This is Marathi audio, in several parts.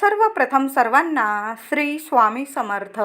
सर्वप्रथम सर्वांना श्री स्वामी समर्थ.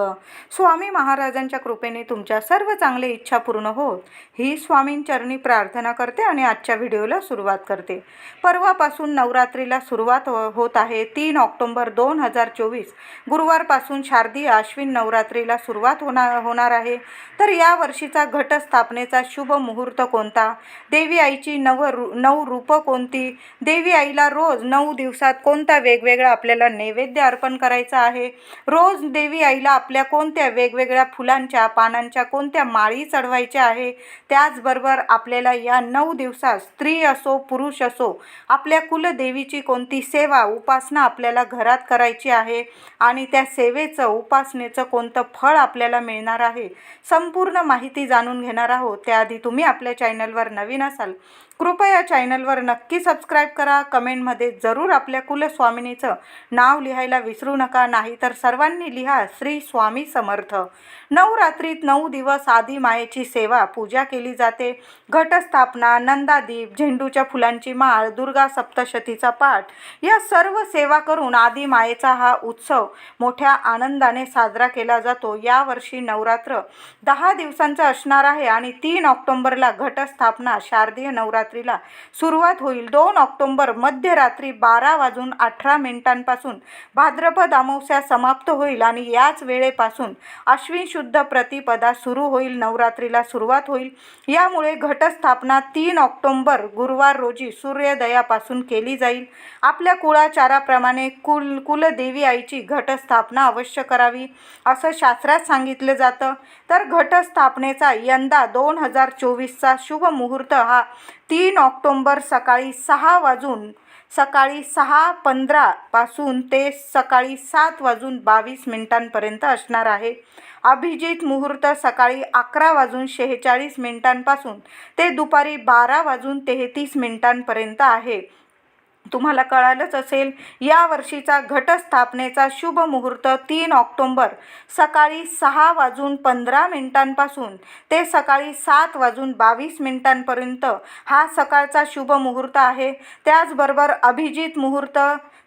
स्वामी महाराजांच्या कृपेने तुमच्या सर्व चांगले इच्छा पूर्ण होत. ही स्वामींचरणी प्रार्थना करते आणि आजच्या व्हिडिओला सुरुवात करते. परवापासून नवरात्रीला सुरुवात हो-, होत आहे. तीन ऑक्टोंबर दोन हजार चोवीस. गुरुवारपासून शारदीय आश्विन नवरात्रीला सुरुवात होणार होणार आहे. तर या वर्षीचा घटस्थापनेचा शुभ मुहूर्त कोणता? देवी आईची नव रू नऊ रूपं कोणती? देवी आईला रोज नऊ दिवसात कोणता वेगवेगळा आपल्याला नैवेद्य अर्पण करायचा आहे. रोज देवी आईला आपल्या कोणत्या वेगवेगळ्या फुलांच्या पानांच्या कोणत्या माळी चढवायच्या आहे त्याचबरोबर आपल्याला या नऊ दिवसात स्त्री असो पुरुष असो आपल्या कुलदेवीची कोणती सेवा उपासना आपल्याला घरात करायची आहे आणि त्या सेवेचं उपासनेचं कोणतं फळ आपल्याला मिळणार आहे संपूर्ण माहिती जाणून घेणार आहोत. त्याआधी तुम्ही आपल्या चॅनलवर नवीन असाल कृपया चॅनलवर नक्की सबस्क्राईब करा. कमेंटमध्ये जरूर आपल्या कुलस्वामिनीचं नाव लिहायला विसरू नका नाही तर सर्वांनी लिहा श्री स्वामी समर्थ. नवरात्रीत नऊ दिवस आधी मायेची सेवा पूजा केली जाते. घटस्थापना नंदादीप झेंडूच्या फुलांची माळ दुर्गा सप्तशतीचा पाठ या सर्व सेवा करून आदी मायेचा हा उत्सव मोठ्या आनंदाने साजरा केला जातो. यावर्षी नवरात्र दहा दिवसांचा असणार आहे आणि तीन ऑक्टोंबरला घटस्थापना शारदीय नवरात्र नवरात्रीला सुरुवात होईल दोन ऑक्टोंबर मध्यरात्री बारा वाजून अठरा मिनिटांपासून. भाद्रपद अमावस्या समाप्त होईल आणि याच वेळेपासून अश्विन शुद्ध प्रतिपदा सुरू होईल नवरात्रीला सुरुवात होईल. यामुळे घटस्थापना तीन ऑक्टोंबर गुरुवार रोजी सूर्योदयापासून केली जाईल. आपल्या कुळाचाराप्रमाणे कुल कुलदेवी आईची घटस्थापना अवश्य करावी असं शास्त्रात सांगितलं जातं. तर घटस्थापनेचा यंदा दोन हजार चोवीसचा शुभ मुहूर्त हा तीन ऑक्टोंबर सकाळी सहा वाजून सकाळी सहा पंधरापासून ते सकाळी सात वाजून बावीस मिनिटांपर्यंत असणार आहे. अभिजित मुहूर्त सकाळी अकरा वाजून शेहेचाळीस मिनिटांपासून ते दुपारी बारा वाजून तेहतीस मिनिटांपर्यंत आहे. तुम्हाला कळालंच असेल या वर्षीचा घटस्थापनेचा शुभ मुहूर्त तीन ऑक्टोंबर सकाळी सहा वाजून पंधरा मिनिटांपासून ते सकाळी सात वाजून बावीस मिनिटांपर्यंत हा सकाळचा शुभ मुहूर्त आहे. त्याचबरोबर अभिजित मुहूर्त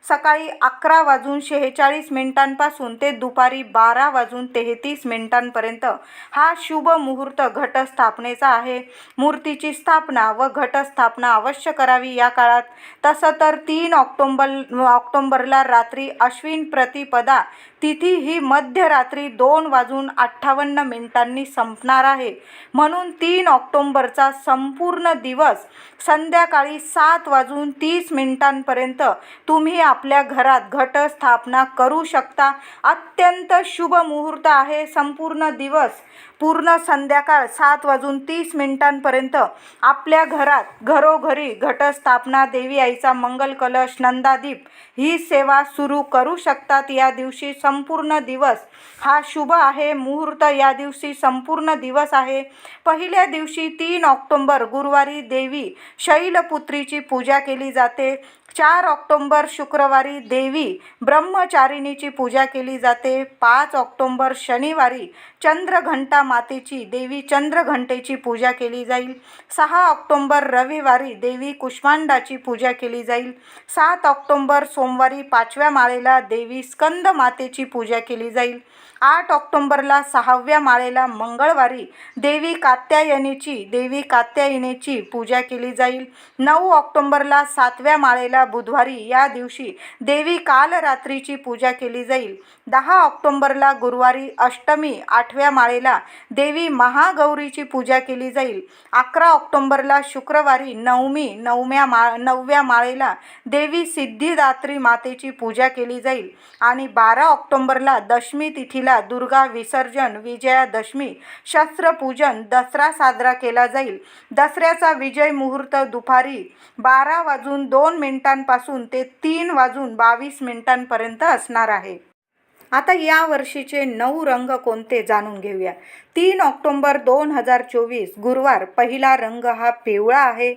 सकाळी अकरा वाजून शेहेचाळीस मिनिटांपासून ते दुपारी बारा वाजून तेहतीस मिनिटांपर्यंत हा शुभ मुहूर्त घटस्थापनेचा आहे. मूर्तीची स्थापना व घटस्थापना अवश्य करावी या काळात. तसं तर तीन ऑक्टोंबर ऑक्टोंबरला रात्री अश्विन प्रतिपदा तिथी ही मध्यरात्री दोन वाजून अठ्ठावन्न मिनिटांनी संपणार आहे. म्हणून तीन ऑक्टोंबरचा संपूर्ण दिवस संध्याकाळी सात वाजून तीस मिनिटांपर्यंत तुम्ही आपल्या घरात घटस्थापना करू शकता. अत्यंत शुभ मुहूर्त आहे. संपूर्ण दिवस पूर्ण संध्याकाळ सात वाजून तीस मिनिटांपर्यंत आपल्या घरात घरोघरी घटस्थापना देवी आईचा मंगल कलश नंदादीप ही सेवा सुरू करू शकतात. या दिवशी संपूर्ण दिवस हा शुभ आहे. मुहूर्त या दिवशी संपूर्ण दिवस आहे. पहिल्या दिवशी तीन ऑक्टोंबर गुरुवारी देवी शैलपुत्रीची पूजा केली जाते. चार ऑक्टोंबर शुक्रवारी देवी ब्रह्मचारिणीची पूजा केली जाते. पाच ऑक्टोंबर शनिवारी चंद्रघंटा मातेची देवी चंद्रघंटेची पूजा केली जाईल. सहा ऑक्टोंबर रविवारी देवी कुष्मांडाची पूजा केली जाईल. सात ऑक्टोंबर सोमवारी पाचव्या माळेला देवी स्कंद मातेची पूजा केली जाईल. आठ ऑक्टोंबरला सहाव्या माळेला मंगळवारी देवी कात्यायनीची देवी कात्यायनीची पूजा केली जाईल. नऊ ऑक्टोंबरला सातव्या माळेला बुधवारी या दिवशी देवी कालरात्रीची पूजा केली जाईल. दहा ऑक्टोंबरला गुरुवारी अष्टमी आठव्या माळेला देवी महागौरीची पूजा केली जाईल. अकरा ऑक्टोंबरला शुक्रवारी नवमी नवम्या मा नवव्या माळेला देवी सिद्धिदात्री मातेची पूजा केली जाईल. आणि बारा ऑक्टोंबरला दशमी तिथीला दुर्गा विसर्जन विजयादशमी शस्त्रपूजन दसरा साजरा केला जाईल. दसऱ्याचा विजय मुहूर्त दुपारी बारा वाजून दोन मिनिटांपासून ते तीन वाजून बावीस मिनिटांपर्यंत असणार आहे. आता या वर्षीचे नऊ रंग कोणते जाणून घेऊया. तीन ऑक्टोंबर दोन हजार चोवीस गुरुवार पहिला रंग हा पिवळा आहे.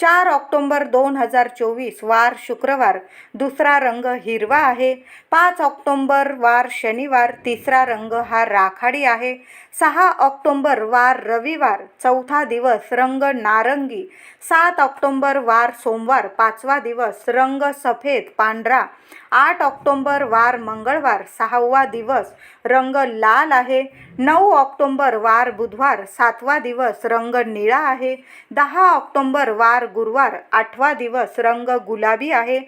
चार ऑक्टोंबर दोन हजार चोवीस वार शुक्रवार दुसरा रंग हिरवा आहे. पाच ऑक्टोंबर वार शनिवार तिसरा रंग हा राखाडी आहे. सहा ऑक्टोंबर वार रविवार चौथा दिवस रंग नारंगी. सात ऑक्टोंबर वार सोमवार पाचवा दिवस रंग सफेद पांढरा. आठ ऑक्टोंबर वार मंगळवार सहावा दिवस रंग लाल आहे. नऊ ऑक्टोंबर वार बुधवार सातवा दिवस रंग निळा आहे. दहा ऑक्टोंबर वार गुरुवार आठवा दिवस रंग गुलाबी आहे.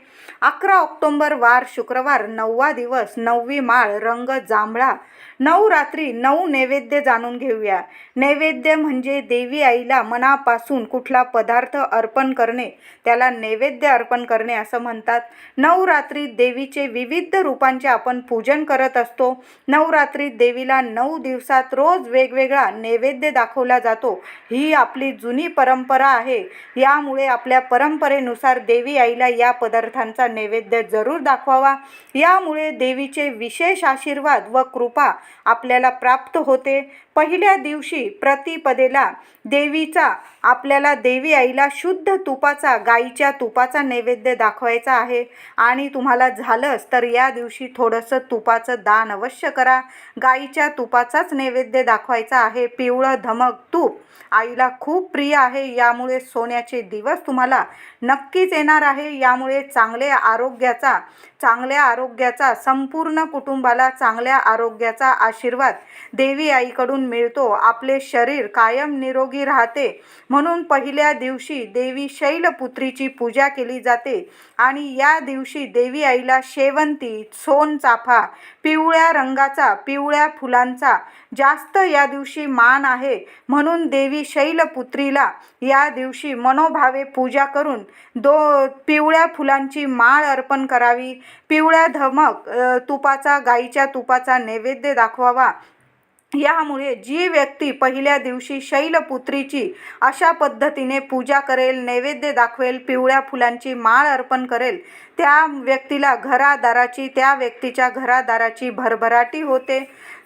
अकरा ऑक्टोंबर वार शुक्रवार नववा दिवस नववी माळ रंग जांभळा. नऊ रात्री नऊ नैवेद्य जाणून घेऊया. नैवेद्य म्हणजे देवी आईला मनापासून कुठला पदार्थ अर्पण करणे त्याला नैवेद्य अर्पण करणे असं म्हणतात. नवरात्रीत देवीचे विविध रूपांचे आपण पूजन करत असतो. नवरात्रीत देवीला नऊ दिवसात रोज वेगवेगळा नैवेद्य दाखवला जातो. ही आपली जुनी परंपरा आहे. यामुळे आपल्या परंपरेनुसार देवी आईला या पदार्थांचा नैवेद्य जरूर दाखवावा. यामुळे देवीचे विशेष आशीर्वाद व कृपा आपल्याला प्राप्त होते. पहिल्या दिवशी प्रतिपदेला देवीचा आपल्याला देवी आईला शुद्ध तुपाचा गाईच्या तुपाचा नैवेद्य दाखवायचा आहे. आणि तुम्हाला झालंच तर या दिवशी थोडंसं तुपाचं दान अवश्य करा. गाईच्या तुपाचाच नैवेद्य दाखवायचा आहे. पिवळं धमक तूप आईला खूप प्रिय आहे. यामुळे सोन्याचे दिवस तुम्हाला नक्कीच येणार आहे. यामुळे चांगल्या आरोग्याचा चांगल्या आरोग्याचा संपूर्ण कुटुंबाला चांगल्या आरोग्याचा आशीर्वाद देवी आईकडून मिळतो. आपले शरीर कायम निरोगी राहते. म्हणून पहिल्या दिवशी देवी शैलपुत्रीची पूजा केली जाते आणि या दिवशी देवी आईला शेवंती सोनचाफा पिवळ्या रंगाचा पिवळ्या फुलांचा जास्त या दिवशी मान आहे. म्हणून देवी शैलपुत्रीला या दिवशी मनोभावे पूजा करून दो पिवळ्या फुलांची माळ अर्पण करावी. पिवळ्या धमक तुपाचा गाईच्या तुपाचा नैवेद्य दाखवावा. यामुळे जी व्यक्ती पहिल्या दिवशी शैलपुत्रीची अशा पद्धतीने पूजा करेल नैवेद्य दाखवेल पिवळ्या फुलांची माळ अर्पण करेल त्या व्यक्तीला घरादाराची त्या व्यक्तीच्या घरादाराची भरभराटी होते.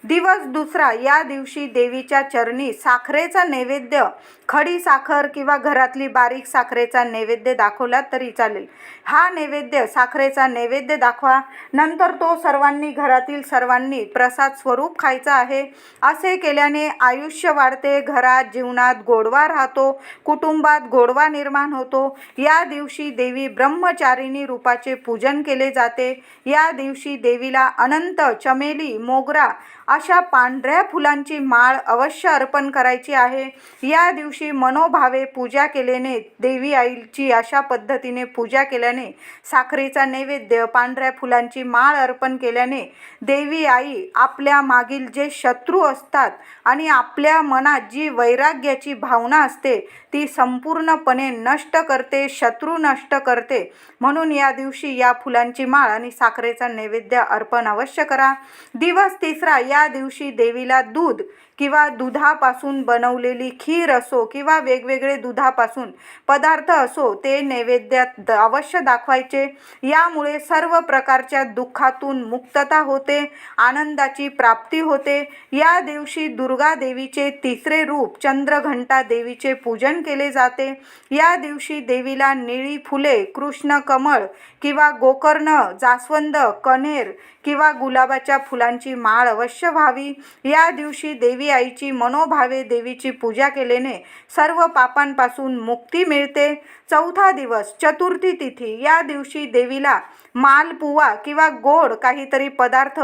दिवस दुसरा या दिवशी देवीच्या चरणी साखरेचा नैवेद्य खडी साखर किंवा घरातली बारीक साखरेचा नैवेद्य दाखवला तरी चालेल. हा नैवेद्य साखरेचा नैवेद्य दाखवा. नंतर तो सर्वांनी घरातील सर्वांनी प्रसाद स्वरूप खायचा आहे. असे केल्याने आयुष्य वाढते घरात जीवनात गोडवा राहतो कुटुंबात गोडवा निर्माण होतो. या दिवशी देवी ब्रह्मचारिणी रूपाचे पूजन केले जाते. या दिवशी देवीला अनंत चमेली मोगरा अशा पांढऱ्या फुलांची माळ अवश्य अर्पण करायची आहे. या दिवशी दिवशी मनोभावे पूजा केल्याने देवी आईची अशा पद्धतीने पूजा केल्याने साखरेचा नैवेद्य पांढऱ्या फुलांची माळ अर्पण केल्याने देवी आई आपल्या मागील जे शत्रू असतात आणि आपल्या मनात जी वैराग्याची भावना असते ती संपूर्णपणे नष्ट करते शत्रू नष्ट करते. म्हणून या दिवशी या फुलांची माळ आणि साखरेचा नैवेद्य अर्पण अवश्य करा. दिवस तिसरा या दिवशी देवीला दूध किंवा दुधापासून बनवलेली खीर असो किंवा वेगवेगळे दुधापासून पदार्थ असो ते नैवेद्यात द- अवश्य दाखवायचे. यामुळे सर्व प्रकारच्या दुःखातून मुक्तता होते आनंदाची प्राप्ती होते. या दिवशी दुर्गा देवीचे तिसरे रूप चंद्रघंटा देवीचे पूजन केले जाते. या दिवशी देवीला निळी फुले कृष्ण कमळ किंवा गोकर्ण जास्वंद कण्हेर किंवा गुलाबाच्या फुलांची माळ अवश्य व्हावी. या दिवशी देवी आईची मनोभावे देवीची पूजा केल्याने सर्व पापांपासून मुक्ती मिळते. चौथा दिवस चतुर्थी तिथी. या दिवशी देवीला मालपुवा किंवा गोड काहीतरी पदार्थ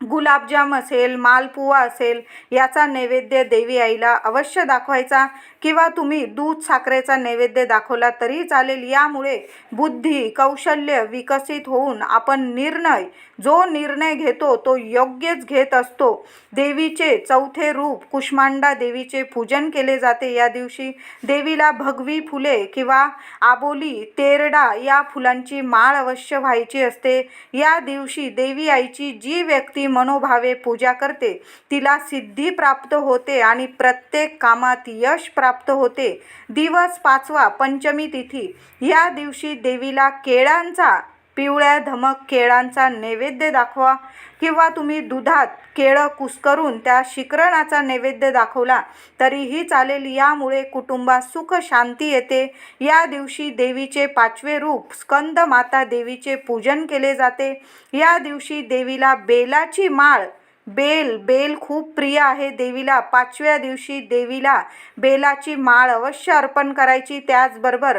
गुलाबजाम असेल मालपुवा असेल याचा नैवेद्य देवी आईला अवश्य दाखवायचा. किंवा तुम्ही दूध साखरेचा नैवेद्य दाखवला तरी चालेल. यामुळे बुद्धी कौशल्य विकसित होऊन आपण निर्णय जो निर्णय घेतो तो योग्यच घेत असतो. देवीचे चौथे रूप कुष्मांडा देवीचे पूजन केले जाते. या दिवशी देवीला भगवी फुले किंवा आबोली तेरडा या फुलांची माळ अवश्य व्हायची असते. या दिवशी देवी आईची जी व्यक्ती मनोभावे पूजा करते तिला सिद्धी प्राप्त होते आणि प्रत्येक कामात यश प्राप्त प्राप्त होते. दिवस पाचवा पंचमी तिथी. या दिवशी देवीला केळांचा पिवळ्या धमक केळांचा नैवेद्य दाखवा किंवा तुम्ही दुधात केळं कुस्करून त्या शिकरणाचा नैवेद्य दाखवला तरीही चालेल. यामुळे कुटुंबात सुख शांती येते. या दिवशी देवीचे पाचवे रूप स्कंद माता देवीचे पूजन केले जाते. या दिवशी देवीला बेलाची माळ बेल बेल खूप प्रिय आहे देवीला. पाचव्या दिवशी देवीला बेलाची माळ अवश्य अर्पण करायची. त्याचबरोबर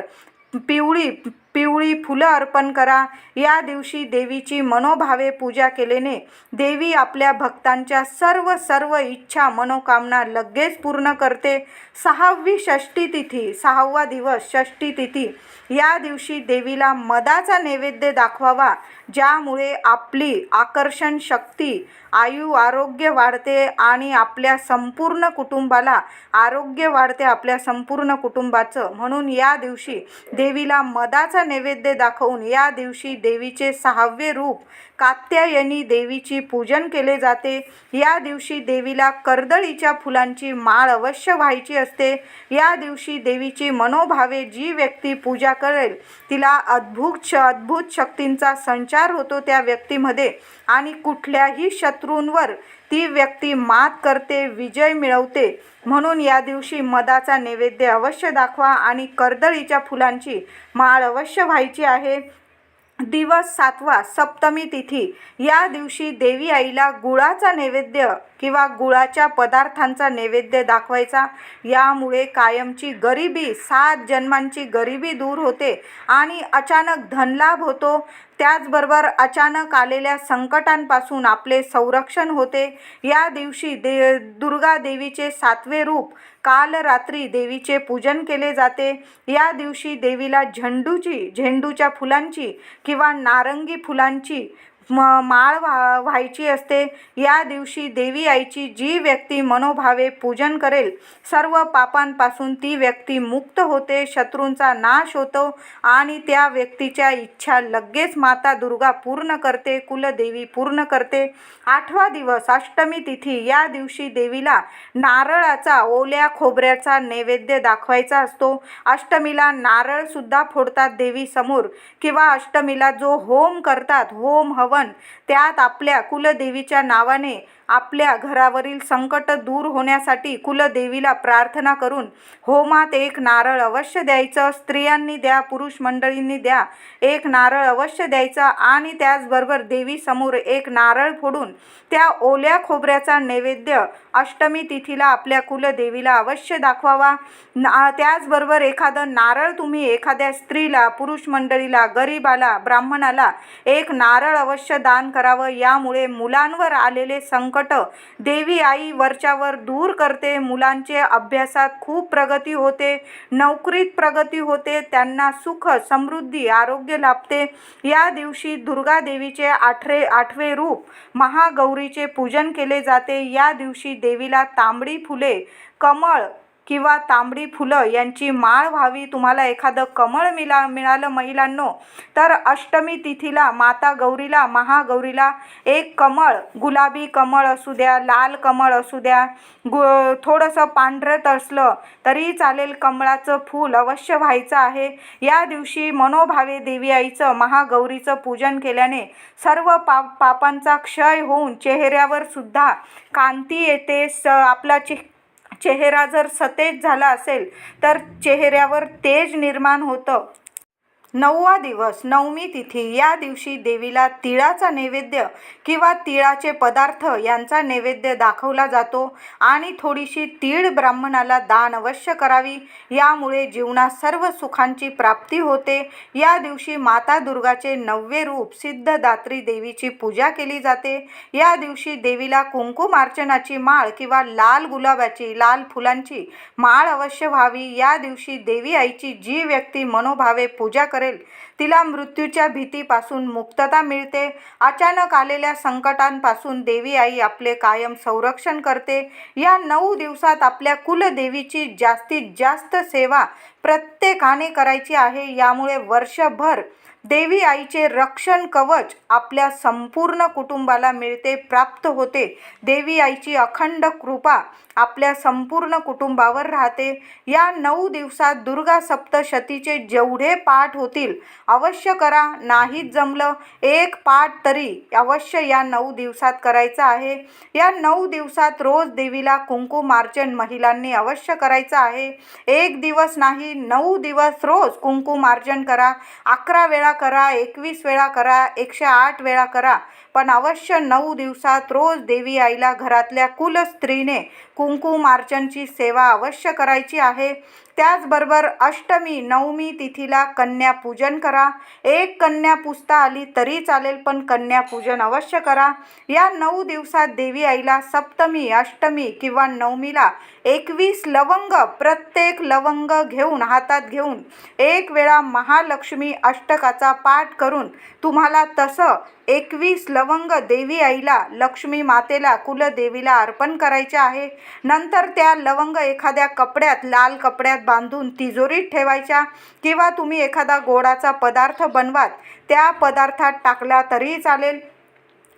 पिवळी पिवळी फुलं अर्पण करा. या दिवशी देवीची मनोभावे पूजा केल्याने देवी आपल्या भक्तांच्या सर्व सर्व इच्छा मनोकामना लगेच पूर्ण करते. सहावी षष्टी तिथी सहावा दिवस षष्टी तिथी. या दिवशी देवीला मदाचा नैवेद्य दाखवावा. ज्यामुळे आपली आकर्षण शक्ती आयु आरोग्य वाढते आणि आपल्या संपूर्ण कुटुंबाला आरोग्य वाढते आपल्या संपूर्ण कुटुंबाचं. म्हणून या दिवशी देवीला मदाचा नैवेद्य दाखवून या दिवशी देवीचे सहावे रूप कात्यायनी देवीची पूजन केले जाते. या दिवशी देवीला कर्दळीच्या फुलांची माळ अवश्य व्हायची असते. या दिवशी देवीची मनोभावे जी व्यक्ती पूजा करेल तिला अद्भुत श अद्भुत शक्तींचा संचार होतो त्या व्यक्तीमध्ये. आणि कुठल्याही शत्रूंवर ती व्यक्ती मात करते विजय मिळवते. म्हणून या दिवशी मदाचा नैवेद्य अवश्य दाखवा आणि कर्दळीच्या फुलांची माळ अवश्य व्हायची आहे. दिवस सातवा सप्तमी तिथी. या दिवशी देवी आईला गुळाचा नैवेद्य किंवा गुळाच्या पदार्थांचा नैवेद्य दाखवायचा. यामुळे कायमची गरिबी सात जन्मांची गरिबी दूर होते आणि अचानक धनलाभ होतो. त्याचबरोबर अचानक आलेल्या संकटांपासून आपले संरक्षण होते. या दिवशी दे दुर्गा देवीचे सातवे रूप काल रात्री देवीचे पूजन केले जाते. या दिवशी देवीला झेंडूची झेंडूच्या फुलांची किंवा नारंगी फुलांची म माळ व्हा व्हायची असते. या दिवशी देवी आईची जी व्यक्ती मनोभावे पूजन करेल सर्व पापांपासून ती व्यक्ती मुक्त होते शत्रूंचा नाश होतो आणि त्या व्यक्तीच्या इच्छा लगेच माता दुर्गा पूर्ण करते कुलदेवी पूर्ण करते. आठवा दिवस अष्टमी तिथी या दिवशी देवीला नारळाचा ओल्या खोबऱ्याचा नैवेद्य दाखवायचा असतो. अष्टमीला नारळसुद्धा फोडतात देवीसमोर किंवा अष्टमीला जो होम करतात होम हवन त्यात आपल्या कुलदेवीच्या नावाने आपल्या घरावरील संकट दूर होण्यासाठी कुलदेवीला प्रार्थना करून होमात एक नारळ अवश्य द्यायचं स्त्रियांनी द्या पुरुष मंडळींनी द्या एक नारळ अवश्य द्यायचा आणि त्याचबरोबर देवीसमोर एक नारळ फोडून त्या ओल्या खोबऱ्याचा नैवेद्य अष्टमी तिथीला आपल्या कुलदेवीला अवश्य दाखवावा. ना त्याचबरोबर एखादं नारळ तुम्ही एखाद्या स्त्रीला पुरुष मंडळीला गरिबाला ब्राह्मणाला एक नारळ अवश्य दान करावं. यामुळे मुलांवर आलेले संकट देवी आई वरच्यावर दूर करते मुलांचे अभ्यासात खूप प्रगती होते नोकरीत प्रगती होते त्यांना सुख समृद्धी आरोग्य लाभते. या दिवशी दुर्गा देवीचे आठरे आठवे रूप महागौरीचे पूजन केले जाते. या दिवशी देवीला तांबडी फुले कमळ किंवा तांबडी फुलं यांची माळ व्हावी तुम्हाला एखादं कमळ मिला मिळालं महिलांनो तर अष्टमी तिथीला माता गौरीला महागौरीला एक कमळ गुलाबी कमळ असू द्या लाल कमळ असू द्या गु थोडंसं पांढरत असलं तरी चालेल कमळाचं फूल अवश्य व्हायचं आहे. या दिवशी मनोभावे देवी आईचं महागौरीचं पूजन केल्याने सर्व पाप पापांचा क्षय होऊन चेहऱ्यावर सुद्धा कांती येते स आपला चे चेहरा जर सतेज झाला असेल तर चेहऱ्यावर तेज निर्माण होतं. नववा दिवस नवमी तिथी. या दिवशी देवीला तिळाचा नैवेद्य किंवा तिळाचे पदार्थ यांचा नैवेद्य दाखवला जातो आणि थोडीशी तीळ ब्राह्मणाला दान अवश्य करावी. यामुळे जीवनात सर्व सुखांची प्राप्ती होते. या दिवशी माता दुर्गाचे नववे रूप सिद्धदात्री देवीची पूजा केली जाते. या दिवशी देवीला कुंकुमार्चनाची माळ किंवा लाल गुलाबाची लाल फुलांची माळ अवश्य व्हावी. या दिवशी देवी आईची जी व्यक्ती मनोभावे पूजा करेल. तिला मृत्यूच्या भीतीपासून मुक्तता मिळते. अचानक आलेल्या संकटांपासून देवी आई आपले कायम संरक्षण करते. या नऊ दिवसात आपल्या कुलदेवीची जास्तीत जास्त सेवा प्रत्येकाने करायची आहे. यामुळे वर्षभर देवी आईचे रक्षण कवच आपल्या संपूर्ण कुटुंबाला मिळते प्राप्त होते. देवी आईची अखंड कृपा आपल्या संपूर्ण कुटुंबावर राहते. या नऊ दिवसात दुर्गा सप्तशतीचे जेवढे पाठ होतील अवश्य करा. नाहीच जमलं एक पाठ तरी अवश्य या नऊ दिवसात करायचं आहे. या नऊ दिवसात रोज देवीला कुंकुमार्चन महिलांनी अवश्य करायचं आहे. एक दिवस नाही नऊ दिवस रोज कुंकुमार्चन करा. अकरा वेळा करा एकवीस वेळा करा एकशे आठ वेळा करा. पण अवश्य नऊ दिवसात रोज देवी आईला घरातल्या कुलस्त्रीने कुंकुमार्चनची सेवा अवश्य करायची आहे. त्याचबरोबर अष्टमी नवमी तिथीला कन्यापूजन करा. एक कन्या पुसता आली तरी चालेल पण कन्यापूजन अवश्य करा. या नऊ दिवसात देवी आईला सप्तमी अष्टमी किंवा नवमीला एकवीस लवंग प्रत्येक लवंग घेऊन हातात घेऊन एक वेळा महालक्ष्मी अष्टकाचा पाठ करून तुम्हाला तसं एकवीस लवंग देवी आईला लक्ष्मी मातेला कुलदेवीला अर्पण करायचे आहे. नंतर त्या लवंग एखाद्या कपड्यात लाल कपड्यात बांधून तिजोरीत ठेवायच्या किंवा तुम्ही एखादा गोडाचा पदार्थ बनवात त्या पदार्थात टाकला तरीही चालेल.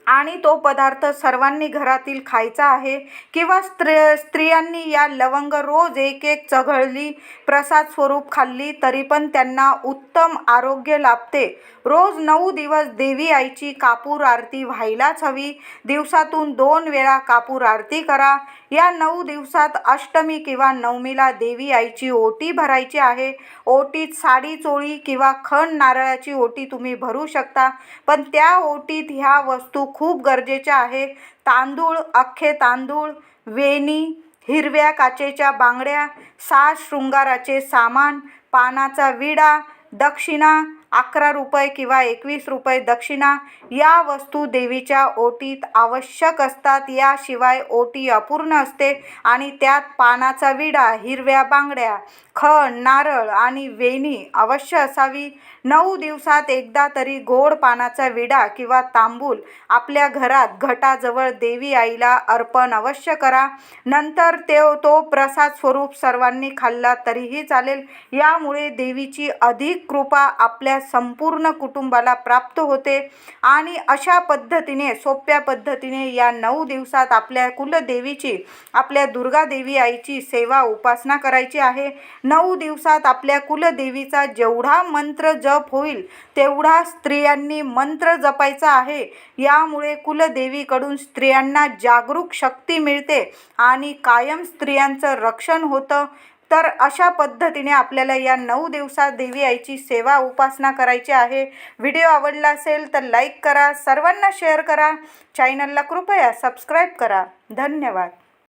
आणि तो पदार्थ सर्वांनी घरातील खायचा आहे किंवा स्त्री स्त्रियांनी या लवंग रोज एक एक चघळली प्रसाद स्वरूप खाल्ली तरी पण त्यांना उत्तम आरोग्य लाभते. रोज नऊ दिवस देवी आईची कापूर आरती व्हायलाच हवी. दिवसातून दोन वेळा कापूर आरती करा. या नऊ दिवसात अष्टमी किंवा नवमीला देवी आईची ओटी भरायची आहे. ओटीत साडी चोळी किंवा खण नारळाची ओटी तुम्ही भरू शकता. पण त्या ओटीत ह्या वस्तू खूप गरजेच्या आहे. तांदूळ अख्खे तांदूळ वेणी हिरव्या काचेच्या बांगड्या साज शृंगाराचे सामान पानाचा विडा दक्षिणा अकरा रुपये किंवा एकवीस रुपये दक्षिणा या वस्तू देवीच्या ओटीत आवश्यक असतात. याशिवाय ओटी अपूर्ण असते आणि त्यात पानाचा विडा हिरव्या बांगड्या खण नारळ आणि वेणी अवश्य असावी. नऊ दिवसात एकदा तरी गोड पानाचा विडा किंवा तांबूल आपल्या घरात घटाजवळ देवी आईला अर्पण अवश्य करा. नंतर ते तो प्रसाद स्वरूप सर्वांनी खाल्ला तरीही चालेल. यामुळे देवीची अधिक कृपा आपल्या संपूर्ण कुटुंबाला प्राप्त होते. आणि अशा पद्धतीने सोप्या पद्धतीने या नऊ दिवसात आपल्या कुलदेवीची आपल्या दुर्गा देवी आईची सेवा उपासना करायची आहे. नऊ दिवसात आपल्या कुलदेवीचा जेवढा मंत्र जप होईल तेवढा स्त्रियांनी मंत्र जपायचा आहे. यामुळे कुलदेवीकडून स्त्रियांना जागरूक शक्ती मिळते आणि कायम स्त्रियांचं रक्षण होतं. तर अशा पद्धतीने आपल्याला या नऊ दिवसात देवी आईची सेवा उपासना करायची आहे. व्हिडिओ आवडला असेल तर लाईक करा सर्वांना शेअर करा. चॅनलला कृपया सबस्क्राईब करा. धन्यवाद.